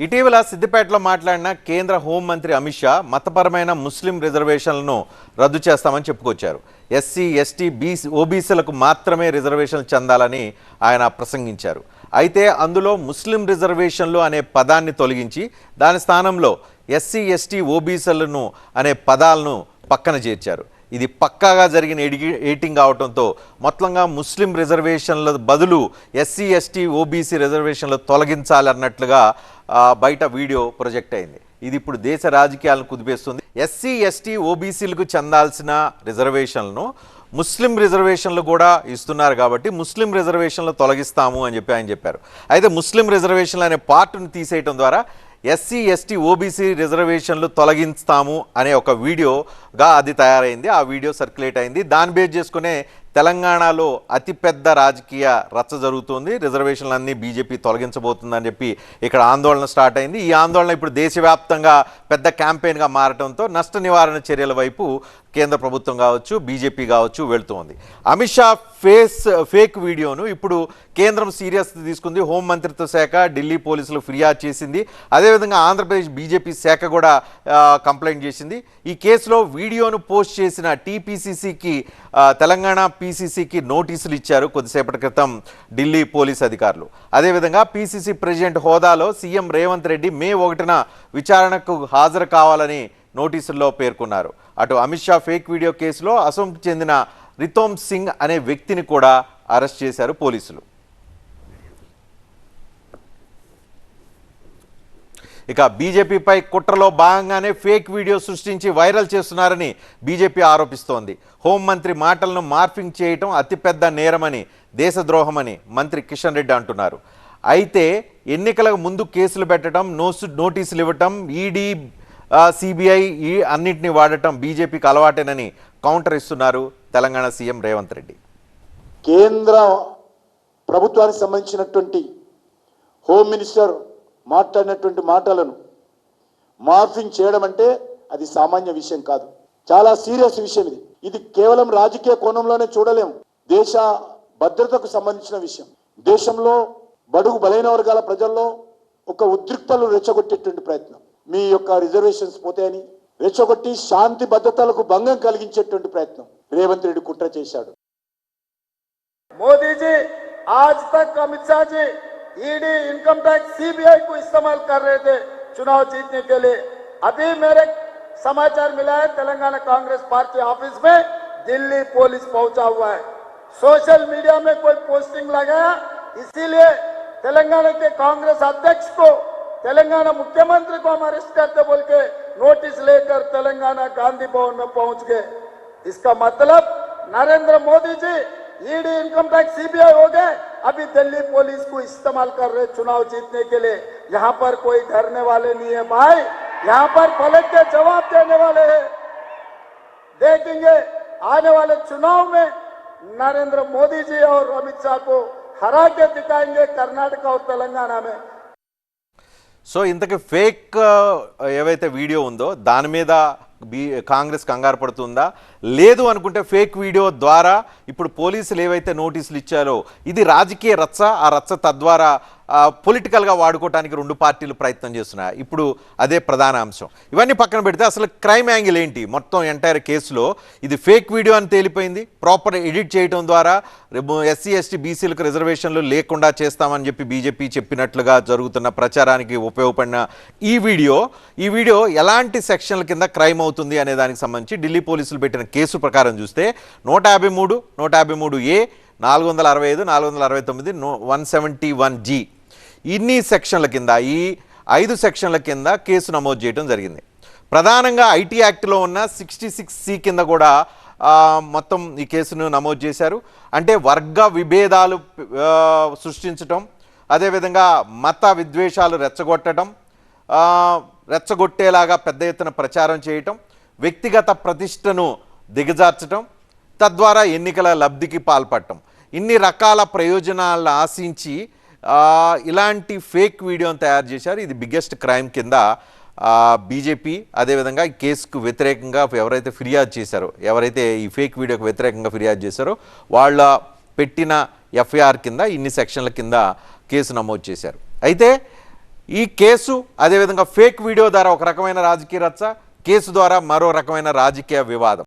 ఇటీవల సిద్దిపేటలో మాట్లాడిన కేంద్ర హోంమంత్రి అమిత్ షా మతపరమైన ముస్లిం రిజర్వేషన్లను రద్దు చేస్తామని చెప్పుకొచ్చారు. ఎస్సీ ఎస్టీ బీసీ ఓబీసీలకు మాత్రమే రిజర్వేషన్లు చెందాలని ఆయన ప్రసంగించారు. అయితే అందులో ముస్లిం రిజర్వేషన్లు అనే పదాన్ని తొలగించి దాని స్థానంలో ఎస్సీ ఎస్టీ ఓబీసీలను అనే పదాలను పక్కన చేర్చారు. ఇది పక్కాగా జరిగిన ఎడిగి ఎయిటింగ్ కావడంతో మొత్తంగా ముస్లిం రిజర్వేషన్ల బదులు ఎస్సీ ఎస్టీ ఓబీసీ రిజర్వేషన్లు తొలగించాలన్నట్లుగా అన్నట్లుగా బయట వీడియో ప్రొజెక్ట్ అయింది. ఇది ఇప్పుడు దేశ రాజకీయాలను కుదిపేస్తుంది. ఎస్సీ ఎస్టీ ఓబీసీలకు చెందాల్సిన రిజర్వేషన్లను ముస్లిం రిజర్వేషన్లు కూడా ఇస్తున్నారు కాబట్టి ముస్లిం రిజర్వేషన్లు తొలగిస్తాము అని చెప్పి ఆయన చెప్పారు. అయితే ముస్లిం రిజర్వేషన్లు అనే పార్ట్ను తీసేయటం ద్వారా ఎస్సీ ఎస్టీ ఓబీసీ రిజర్వేషన్లు తొలగిస్తాము అనే ఒక వీడియోగా అది తయారైంది. ఆ వీడియో సర్క్యులేట్ అయింది. దాన్ని బేస్ చేసుకునే తెలంగాణలో అతిపెద్ద రాజకీయ రచ్చ జరుగుతుంది. రిజర్వేషన్లన్నీ బీజేపీ తొలగించబోతుందని చెప్పి ఇక్కడ ఆందోళన స్టార్ట్ అయింది. ఈ ఆందోళన ఇప్పుడు దేశవ్యాప్తంగా పెద్ద క్యాంపెయిన్గా మారడంతో నష్ట నివారణ చర్యల వైపు కేంద్ర ప్రభుత్వం కావచ్చు బీజేపీ కావచ్చు వెళ్తోంది. అమిత్ షా ఫేస్ ఫేక్ వీడియోను ఇప్పుడు కేంద్రం సీరియస్ తీసుకుంది. హోం మంత్రిత్వ శాఖ ఢిల్లీ పోలీసులు ఫిర్యాదు చేసింది. అదేవిధంగా ఆంధ్రప్రదేశ్ బీజేపీ శాఖ కూడా కంప్లైంట్ చేసింది. ఈ కేసులో వీడియోను పోస్ట్ చేసిన టీపీసీసీకి తెలంగాణ పీసీసీకి నోటీసులు ఇచ్చారు కొద్దిసేపటి క్రితం ఢిల్లీ పోలీస్ అధికారులు. అదేవిధంగా పీసీసీ ప్రెసిడెంట్ హోదాలో సీఎం రేవంత్ రెడ్డి మే ఒకటిన విచారణకు హాజరు కావాలని నోటీసుల్లో పేర్కొన్నారు. అటు అమిత్ షా ఫేక్ వీడియో కేసులో అసోంకి చెందిన రితోమ్ సింగ్ అనే వ్యక్తిని కూడా అరెస్ట్ చేశారు పోలీసులు. ఇక బీజేపీపై కుట్రలో భాగంగానే ఫేక్ వీడియో సృష్టించి వైరల్ చేస్తున్నారని బీజేపీ ఆరోపిస్తోంది. హోంమంత్రి మాటలను మార్ఫింగ్ చేయటం అతిపెద్ద నేరమని దేశద్రోహమని మంత్రి కిషన్ రెడ్డి అంటున్నారు. అయితే ఎన్నికలకు ముందు కేసులు పెట్టడం నోసు నోటీసులు ఇవ్వటం ఈడీ సిబిఐ ఈ అన్నింటినీ వాడటం బీజేపీకి అలవాటేనని కౌంటర్ ఇస్తున్నారు తెలంగాణ సీఎం రేవంత్ రెడ్డి. కేంద్ర ప్రభుత్వానికి సంబంధించినటువంటి హోమ్ మినిస్టర్ మాట్లాడినటువంటి మాటలను మార్ఫింగ్ చేయడం అంటే అది సామాన్య విషయం కాదు. చాలా సీరియస్ విషయం ఇది. ఇది కేవలం రాజకీయ కోణంలోనే చూడలేము. దేశ భద్రతకు సంబంధించిన విషయం. దేశంలో బడుగు బలైన వర్గాల ప్రజల్లో ఒక ఉద్రిక్తలు రెచ్చగొట్టేటువంటి ప్రయత్నం. మీ యొక్క రిజర్వేషన్స్ పోతాయని రెచ్చగొట్టి శాంతి భద్రతలకు భంగం కలిగించేటువంటి ప్రయత్నం రేవంత్ రెడ్డి కుట్ర చేశాడు मोदी जी आज तक Amit Shah ji ED income tax CBI को इस्तेमाल कर रहे थे चुनाव जीतने के लिए अभी मेरे समाचार मिला है तेलंगाना कांग्रेस पार्टी ऑफिस में दिल्ली पुलिस पहुंचा हुआ है सोशल मीडिया में कोई पोस्टिंग लगाया इसीलिए तेलंगाना के कांग्रेस अध्यक्ष को तेलंगाना मुख्यमंत्री को हम अरेस्ट करते बोल के नोटिस लेकर तेलंगाना गांधी भवन में पहुँच गए। इसका मतलब Narendra Modi ji ED income tax CBI हो गए। अभी दिल्ली पुलिस को इस्तेमाल कर रहे चुनाव जीतने के लिए। यहाँ पर कोई डरने वाले नहीं है भाई। यहाँ पर पलट के जवाब देने वाले हैं। देखेंगे, आने वाले चुनाव में नरेंद्र मोदी जी और अमित शाह को हरा के दिखाएँगे कर्नाटक और तेलंगाना में। సో ఇంతకీ ఫేక్ ఏవైతే వీడియో ఉందో దాని మీద బీ కాంగ్రెస్ కంగారు పడుతుందా? లేదు అనుకుంటే ఫేక్ వీడియో ద్వారా ఇప్పుడు పోలీసులు ఏవైతే నోటీసులు ఇచ్చారో ఇది రాజకీయ రచ్చ ఆ రచ్చ తద్వారా పొలిటికల్గా వాడుకోవడానికి రెండు పార్టీలు ప్రయత్నం చేస్తున్నాయి. ఇప్పుడు అదే ప్రధాన అంశం. ఇవన్నీ పక్కన పెడితే అసలు క్రైమ్ యాంగిల్ ఏంటి? మొత్తం ఎంటైర్ కేసులో ఇది ఫేక్ వీడియో అని తేలిపోయింది. ప్రాపర్ ఎడిట్ చేయడం ద్వారా ఎస్సీ ఎస్టీ బీసీలకు రిజర్వేషన్లు లేకుండా చేస్తామని చెప్పి బీజేపీ చెప్పినట్లుగా జరుగుతున్న ప్రచారానికి ఉపయోగపడిన ఈ వీడియో ఈ వీడియో ఎలాంటి సెక్షన్ల కింద క్రైమ్ అవుతుంది అనే దానికి సంబంధించి ఢిల్లీ పోలీసులు పెట్టిన కేసు ప్రకారం చూస్తే నూట యాభై మూడు నూట యాభై మూడు ఏ నాలుగు వందల అరవై ఐదు నాలుగు వందల అరవై తొమ్మిది వన్ సెవెంటీ వన్ జీ. ఇన్ని సెక్షన్ల కింద ఈ ఐదు సెక్షన్ల కింద కేసు నమోదు చేయడం జరిగింది. ప్రధానంగా ఐటీ యాక్ట్లో ఉన్న సిక్స్టీ సిక్స్ సి కింద కూడా మొత్తం ఈ కేసును నమోదు చేశారు. అంటే వర్గ విభేదాలు సృష్టించటం అదేవిధంగా మత విద్వేషాలు రెచ్చగొట్టడం రెచ్చగొట్టేలాగా పెద్ద ఎత్తున ప్రచారం చేయటం వ్యక్తిగత ప్రతిష్టను దిగజార్చటం తద్వారా ఎన్నికల లబ్ధికి పాల్పడటం. ఇన్ని రకాల ప్రయోజనాలను ఆశించి ఇలాంటి ఫేక్ వీడియోని తయారు చేశారు. ఇది బిగ్గెస్ట్ క్రైమ్ కింద బీజేపీ అదేవిధంగా ఈ కేసుకు వ్యతిరేకంగా ఎవరైతే ఫిర్యాదు చేశారో ఎవరైతే ఈ ఫేక్ వీడియోకి వ్యతిరేకంగా ఫిర్యాదు చేశారో వాళ్ళ పెట్టిన ఎఫ్ఐఆర్ కింద ఇన్ని సెక్షన్ల కింద కేసు నమోదు చేశారు. అయితే ఈ కేసు అదేవిధంగా ఫేక్ వీడియో ద్వారా ఒక రకమైన రాజకీయ రచ్చ కేసు ద్వారా మరో రకమైన రాజకీయ వివాదం.